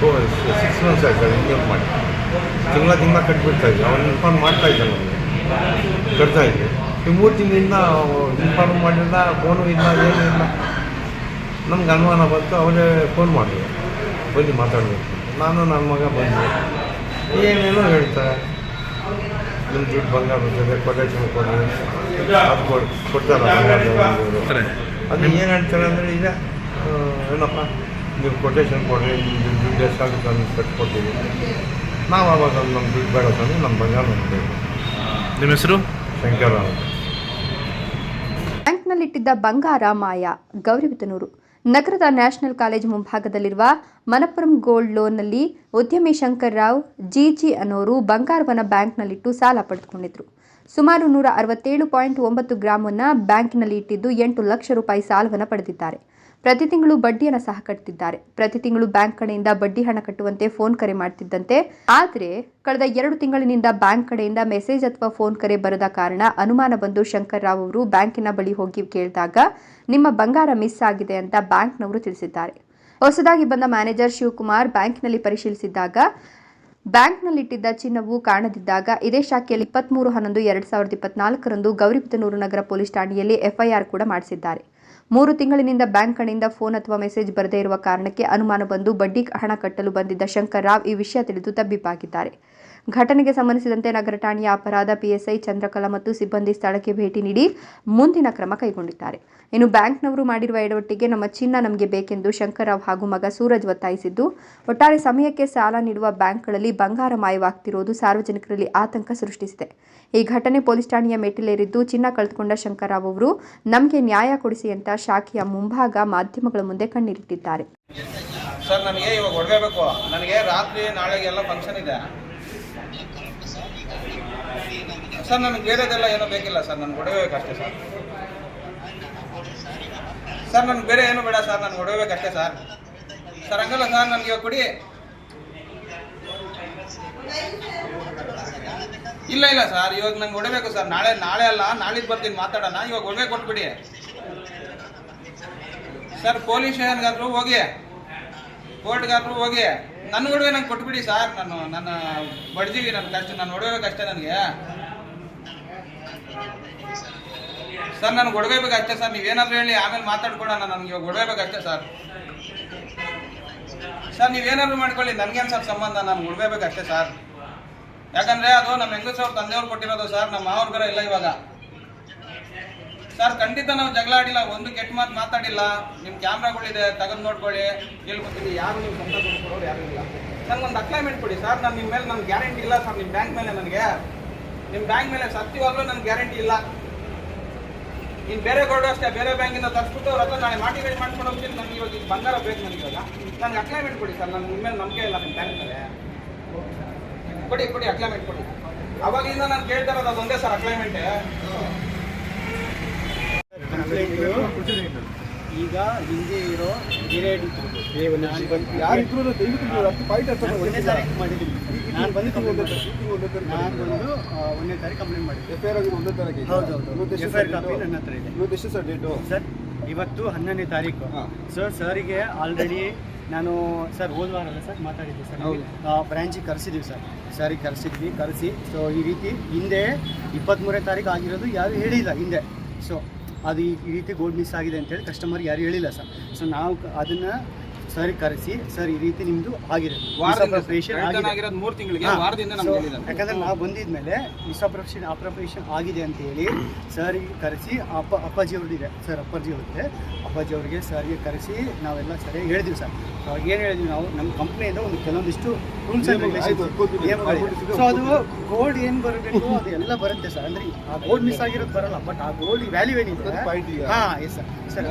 Six months ಆಯ್ತು sir income ಮಾಡಿ. ತಿಂಗಳ ತಿಂಗಳ ಕಟ್ಬಿಡ್ತಾ ಇದ್ದೆ. ಅವ್ನು ಇನ್ಫಾರ್ಮ್ ಮಾಡ್ತಾ ಇದ್ದ ನಮಗೆ. ಕಟ್ತಾ ಇದ್ದೆ. ಈ ಮೂರು ತಿಂಗಳಿಂದ ಇನ್ಫಾರ್ಮ್ ಮಾಡಿಲ್ಲ ಫೋನು ಇಲ್ಲ ಏನೂ ಇಲ್ಲ. ನಮ್ಗೆ ಅನುಮಾನ ಬಂತು ಅವರೇ ಫೋನ್ ಮಾಡಿದ್ರು ಬಂದು ಮಾತಾಡಬೇಕು. ನಾನು ನನ್ನ ಮಗ ಬಂದೆ. ಏನೇನೋ ಹೇಳ್ತಾರೆ ನಿಮ್ಮ ದುಡ್ಡು ಬಂಗಾರ ಬರ್ತದೆ ಕೊಟೇಶನ್ ಕೊಡಿ ಅದು ಕೊಡ್ ಕೊಡ್ತಾರೆ ಅದು ಏನು ಹೇಳ್ತಾರೆ ಅಂದರೆ ಈಗ ಏನಪ್ಪ? ನೀವು ಕೊಟೇಶನ್ ಕೊಡ್ರಿ ಇದು ದುಡ್ಡು ಎಷ್ಟಾಗುತ್ತೆ ಅಂತ ಕಟ್ಕೊಡ್ತೀವಿ ನಾವು ಅವಾಗ ನಮ್ಮ ದುಡ್ಡು ಬೇಡ ತಂದು ನಮ್ಮ ಬಂಗಾರ ಬೇಕು ನಿಮ್ಮ ಹೆಸರು? ಶಂಕರ ಅಂತ ಬ್ಯಾಂಕ್ನಲ್ಲಿಟ್ಟಿದ್ದ ಬಂಗಾರ ಮಾಯ ಗೌರಿವಿತನೂರು. ನಗರದ ನ್ಯಾಷನಲ್ ಕಾಲೇಜ್ ಮುಂಭಾಗದಲ್ಲಿರುವ ಮನಪುರಂ ಗೋಲ್ಡ್ ಲೋನ್ನಲ್ಲಿ ಉದ್ಯಮಿ ಶಂಕರ್ ರಾವ್ ಜಿಜಿ ಅನ್ನೋರು ಬಂಗಾರವನ್ನು ಬ್ಯಾಂಕ್ನಲ್ಲಿಟ್ಟು ಸಾಲ ಪಡೆದುಕೊಂಡಿದ್ರು. ಸುಮಾರು ನೂರ ಅರವತ್ತೇಳು ಪಾಯಿಂಟ್ ಒಂಬತ್ತು ಗ್ರಾಮನ್ನು ಬ್ಯಾಂಕ್ನಲ್ಲಿ ಇಟ್ಟಿದ್ದು ಎಂಟು ಲಕ್ಷ ರೂಪಾಯಿ ಸಾಲವನ್ನು ಪಡೆದಿದ್ದಾರೆ. ಪ್ರತಿ ತಿಂಗಳು ಬಡ್ಡಿಯನ್ನು ಸಹ ಕಟ್ಟುತ್ತಿದ್ದಾರೆ ಪ್ರತಿ ತಿಂಗಳು ಬ್ಯಾಂಕ್ ಕಡೆಯಿಂದ ಬಡ್ಡಿ ಹಣ ಕಟ್ಟುವಂತೆ ಫೋನ್ ಕರೆ ಮಾಡ್ತಿದ್ದಂತೆ. ಆದರೆ ಕಳೆದ ಎರಡು ತಿಂಗಳಿನಿಂದ ಬ್ಯಾಂಕ್ ಕಡೆಯಿಂದ ಮೆಸೇಜ್ ಅಥವಾ ಫೋನ್ ಕರೆ ಬರದ ಕಾರಣ ಅನುಮಾನ ಬಂದು ಶಂಕರ್ ರಾವ್ ಅವರು ಬ್ಯಾಂಕಿನ ಬಳಿ ಹೋಗಿ ಕೇಳಿದಾಗ, ನಿಮ್ಮ ಬಂಗಾರ ಮಿಸ್ ಆಗಿದೆ ಅಂತ ಬ್ಯಾಂಕ್ನವರು ತಿಳಿಸಿದ್ದಾರೆ. ಹೊಸದಾಗಿ ಬಂದ ಮ್ಯಾನೇಜರ್ ಶಿವಕುಮಾರ್ ಬ್ಯಾಂಕ್ನಲ್ಲಿ ಪರಿಶೀಲಿಸಿದ್ದಾಗ ಬ್ಯಾಂಕ್ನಲ್ಲಿಟ್ಟಿದ್ದ ಚಿನ್ನವು ಕಾಣದಿದ್ದಾಗ, ಇದೇ ಶಾಖೆಯಲ್ಲಿ ಇಪ್ಪತ್ಮೂರು ಹನ್ನೊಂದು, ಎರಡು ಸಾವಿರದ ಇಪ್ಪತ್ನಾಲ್ಕರಂದು ಗೌರಿಬಿದನೂರು ನಗರ ಪೊಲೀಸ್ ಠಾಣೆಯಲ್ಲಿ ಎಫ್ಐಆರ್ ಕೂಡ ಮಾಡಿಸಿದ್ದಾರೆ. ಮೂರು ತಿಂಗಳಿನಿಂದ ಬ್ಯಾಂಕ್ ಕಡೆಯಿಂದ ಫೋನ್ ಅಥವಾ ಮೆಸೇಜ್ ಬರದೇ ಇರುವ ಕಾರಣಕ್ಕೆ ಅನುಮಾನ ಬಂದು ಬಡ್ಡಿ ಹಣ ಕಟ್ಟಲು ಬಂದಿದ್ದ ಶಂಕರ್ ರಾವ್ ಈ ವಿಷಯ ತಿಳಿದು ತಬ್ಬಿಬ್ಬಾಗಿದ್ದಾರೆ. ಘಟನೆಗೆ ಸಂಬಂಧಿಸಿದಂತೆ ನಗರ ಠಾಣೆಯ ಅಪರಾಧ ಪಿಎಸ್ಐ ಚಂದ್ರಕಲಾ ಮತ್ತು ಸಿಬ್ಬಂದಿ ಸ್ಥಳಕ್ಕೆ ಭೇಟಿ ನೀಡಿ ಮುಂದಿನ ಕ್ರಮ ಕೈಗೊಂಡಿದ್ದಾರೆ. ಇನ್ನು ಬ್ಯಾಂಕ್ನವರು ಮಾಡಿರುವ ಎಡವಟ್ಟಿಗೆ ನಮ್ಮ ಚಿನ್ನ ನಮಗೆ ಬೇಕೆಂದು ಶಂಕರ್ರಾವ್ ಹಾಗೂ ಮಗ ಸೂರಜ್ ಒತ್ತಾಯಿಸಿದ್ದು, ಒಟ್ಟಾರೆ ಸಮಯಕ್ಕೆ ಸಾಲ ನೀಡುವ ಬ್ಯಾಂಕ್ಗಳಲ್ಲಿ ಬಂಗಾರ ಮಾಯವಾಗ್ತಿರೋದು ಸಾರ್ವಜನಿಕರಲ್ಲಿ ಆತಂಕ ಸೃಷ್ಟಿಸಿದೆ. ಈ ಘಟನೆ ಪೊಲೀಸ್ ಠಾಣೆಯ ಮೆಟ್ಟಿಲೇರಿದ್ದು, ಚಿನ್ನ ಕಳೆದುಕೊಂಡ ಶಂಕರ್ರಾವ್ ಅವರು, ನಮಗೆ ನ್ಯಾಯ ಕೊಡಿಸಿ ಅಂತ ಶಾಖೆಯ ಮುಂಭಾಗ ಮಾಧ್ಯಮಗಳ ಮುಂದೆ ಕಣ್ಣೀರಿಟ್ಟಿದ್ದಾರೆ. ಸರ್, ನನಗೆ ಇವಾಗ ಹೊಡ್ಬೇಕು ನನಗೆ ರಾತ್ರಿ ನಾಳೆಗೆಲ್ಲ ಫಂಕ್ಷನ್ ಇದೆ. ಸರ್, ನನಗೆ ಬೇರೆದೆಲ್ಲ ಏನೂ ಬೇಕಿಲ್ಲ ಸರ್, ನನಗೆ ಹೊಡೆಯಬೇಕಷ್ಟೇ ಸರ್. ಸರ್, ನನಗೆ ಬೇರೆ ಏನು ಬೇಡ ಸರ್ ನಾನು ಹೊಡೆಯಬೇಕಷ್ಟೇ ಸರ್. ಸರ್, ಹಂಗಲ್ಲ ಸರ್, ನನಗೆ ಇವಾಗ ಕೊಡಿ. ಇಲ್ಲ ಇಲ್ಲ ಸರ್, ಇವಾಗ ನಂಗೆ ಹೊಡಬೇಕು ಸರ್. ನಾಳೆ ನಾಳೆ ಅಲ್ಲ, ನಾಳಿದ್ದು ಬರ್ತೀನಿ, ಮಾತಾಡೋಣ. ಇವಾಗ ಒಡವೆ ಕೊಟ್ಬಿಡಿ. ಸರ್, ಪೊಲೀಸ್ ಸ್ಟೇಷನ್ಗಾದ್ರು ಹೋಗಿ. ಕೋರ್ಟ್ಗಾದ್ರು ಹೋಗಿ. ನನ್ನ ಒಡವೆ ನಂಗೆ ಕೊಟ್ಬಿಡಿ ಸರ್, ನಾನು, ನನ್ನ ಬಡ್ದೀವಿ ನನ್ನ ಕಷ್ಟ, ನಾನು ಹೊಡಬೇಕಷ್ಟೇ ನನಗೆ. ಸರ್, ನನಗೆ ಹೊಡ್ಬೇಕಷ್ಟೇ ಸರ್. ನೀವೇನಾದ್ರೂ ಹೇಳಿ, ಆಮೇಲೆ ಮಾತಾಡ್ಕೊಳ್ಳೋಣ ನನಗೆ ಇವಾಗ ಹೊಡ್ಬೇಕಷ್ಟೇ ಸರ್. ಸರ್, ನೀವೇನಾದ್ರು ಮಾಡ್ಕೊಳ್ಳಿ ನನಗೇನು ಸರ್ ಸಂಬಂಧ ನಾನು ಹೊಡ್ಬೇಕಷ್ಟೇ ಸರ್. ಯಾಕಂದ್ರೆ ಅದು ನಮ್ಮ ಹೆಂಗಸವ್ರ ತಂದೆಯವ್ರು ಕೊಟ್ಟಿರೋದು ಸರ್ ನಮ್ಮ ಮಾವ್ರ ಬರ ಇಲ್ಲ ಇವಾಗ. ಸರ್, ಖಂಡಿತ ನಾವು ಜಗಳ ಆಡಿಲ್ಲ, ಒಂದು ಕೆಟ್ಟ ಮಾತು ಮಾತಾಡಿಲ್ಲ. ನಿಮ್ಮ ಕ್ಯಾಮ್ರಾಗಳಿದೆ, ತೆಗೆದು ನೋಡ್ಕೊಳ್ಳಿ. ಗೊತ್ತಿಲ್ಲ ಯಾರು ನೀವು ಸಂಬಂಧ ಕೊಡ್ಕೊಳ್ಳೋರು ಯಾರು ಇಲ್ಲ. ನನಗೊಂದು ಅಕ್ಲೈಮೆಂಟ್ ಕೊಡಿ ಸರ್. ನಾನು ನಿಮ್ಮ ಮೇಲೆ ನನ್ನ ಗ್ಯಾರಂಟಿ ಇಲ್ಲ ಸರ್ ನಿಮ್ಮ ಬ್ಯಾಂಕ್ ಮೇಲೆ ನನಗೆ. ನಿಮ್ಮ ಬ್ಯಾಂಕ್ ಮೇಲೆ ಸತ್ಯವಾಗ್ಲೂ ನನ್ನ ಗ್ಯಾರಂಟಿ ಇಲ್ಲ. ಇನ್ನು ಬೇರೆ ಕೊಡೋ ಅಷ್ಟೇ, ಬೇರೆ ಬ್ಯಾಂಕಿಂದ ತರಿಸ್ಬಿಟ್ಟು ಅವ್ರ ಹತ್ರ ನಾಳೆ ಮಾಟಿವೇಟ್ ಮಾಡ್ಕೊಂಡು ಹೋಗ್ತೀನಿ. ನನಗೆ ಇವಾಗ ಇದು ಬಂಗಾರ ಬೇಕು ನನಗೆ ಇವಾಗ. ನನಗೆ ಅಕ್ಲೈಮೆಂಟ್ ಕೊಡಿ ಸರ್ ನನ್ನ ನಿಮ್ಮ ಮೇಲೆ ನಂಬಿಕೆ ಇಲ್ಲ ನಿಮ್ಮ ಬ್ಯಾಂಕ್ ಮೇಲೆ. ಕೊಡಿ ಕೊಡಿ ಅಕ್ಲೈಮೆಂಟ್ ಕೊಡಿ. ಅವಾಗಿಂದ ನಾನು ಕೇಳ್ತಾ ಇರೋದು ಅದೊಂದೇ ಸರ್ ಅಕ್ಲೈಮೆಂಟ್ ಈಗ ಹಿಂದೆ ಇರೋ ಗಿರೇಡ್ ಯಾರಿದ್ರು ದಯವಿಟ್ಟು ಪಾಯಿಂಟ್ ಹಚ್ಚೋದು ಒಂದನೇ ತಾರೀಕು ಮಾಡಿದ್ದೀನಿ. ನಾನು ಬಂದು ಕಂಪ್ಲೇಂಟ್ ಇದು ನಾನು ಬಂದು ಒಂದನೇ ತಾರೀಕು ಕಂಪ್ಲೇಂಟ್ ಮಾಡಿದ್ದೆ ಎಫ್ ಐ ಆರ್ ಆಗಿದೆ ಒಂದೇ ತಾರೀಕು ಹೌದು ಹೌದು. F I R copy? ನನ್ನ ಹತ್ರ ಇದೆ. ಇವತ್ತು ಎಷ್ಟು ಸರ್ ಡೇಟು ಸರ್ ಇವತ್ತು ಹನ್ನೊಂದನೇ ತಾರೀಕು. ಸರ್ ಸರಿಗೆ ಆಲ್ರೆಡಿ ನಾನು ಸರ್ ಹೋದ ವಾರ ಅಲ್ಲ ಸರ್ ಮಾತಾಡಿದ್ದೆ ಸರ್ ಬ್ರಾಂಚಿಗೆ ಬ್ರ್ಯಾಂಚಿಗೆ ಕರೆಸಿದ್ದೀವಿ ಸರ್. ಸರಿ ಕರೆಸಿದ್ವಿ ಕರೆಸಿ. ಸೊ ಈ ರೀತಿ ಹಿಂದೆ ಇಪ್ಪತ್ತ್ಮೂರನೇ ತಾರೀಕು ಆಗಿರೋದು ಯಾರು ಹೇಳಿಲ್ಲ ಹಿಂದೆ. ಸೊ ಅದು ಈ ರೀತಿ ಗೋಲ್ಡ್ ಮಿಸ್ ಆಗಿದೆ ಅಂತೇಳಿ ಕಸ್ಟಮರ್ ಯಾರು ಹೇಳಿಲ್ಲ ಸರ್ ಸೊ ನಾವು ಅದನ್ನ ಸರ್ ಕರೆಸಿ ಸರ್ ಈ ರೀತಿ ನಿಮ್ಮದು ಆಗಿದೆ. ಮೂರು ತಿಂಗಳಿಗೆ. ವಾರದಿಂದ ಯಾಕಂದ್ರೆ ನಾವು ಬಂದಿದ್ಮೇಲೆ ಮಿಸ್ಅಪ್ರಪ್ರೇಷನ್ ಅಪ್ರಪ್ರೇಷನ್ ಆಗಿದೆ ಅಂತ ಹೇಳಿ ಸರ್ಗೆ ಕರೆಸಿ ಅಪ್ಪ ಅಪ್ಪಾಜಿ ಅವ್ರದ್ದಿದೆ ಸರ್ ಅಪ್ಪಾಜಿ ಅವ್ರಿಗೆ ಅಪ್ಪಾಜಿ ಅವರಿಗೆ ಸರ್ಗೆ ಕರೆಸಿ ನಾವೆಲ್ಲ ಸರಿಯಾಗಿ ಹೇಳಿದ್ವಿ ಸರ್. ಅವಾಗ ಏನು ಹೇಳಿದ್ವಿ ನಾವು ನಮ್ಮ ಕಂಪ್ನಿಯಿಂದ ಒಂದು ಕೆಲವೊಂದಿಷ್ಟು ರೂಲ್ಸ್ ಸೊ ಅದು ಗೋಲ್ಡ್ ಏನು ಬರಬೇಕು ಅದು ಎಲ್ಲ ಬರುತ್ತೆ ಸರ್. ಅಂದರೆ ಆ ಗೋಲ್ಡ್ ಮಿಸ್ ಆಗಿರೋದು ಬರಲ್ಲ ಬಟ್ ಆ ಗೋಲ್ಡ್ ವ್ಯಾಲ್ಯೂ ಏನಿದೆ. ಹಾಂ ಎಸ್ ಸರ್ ಸರ್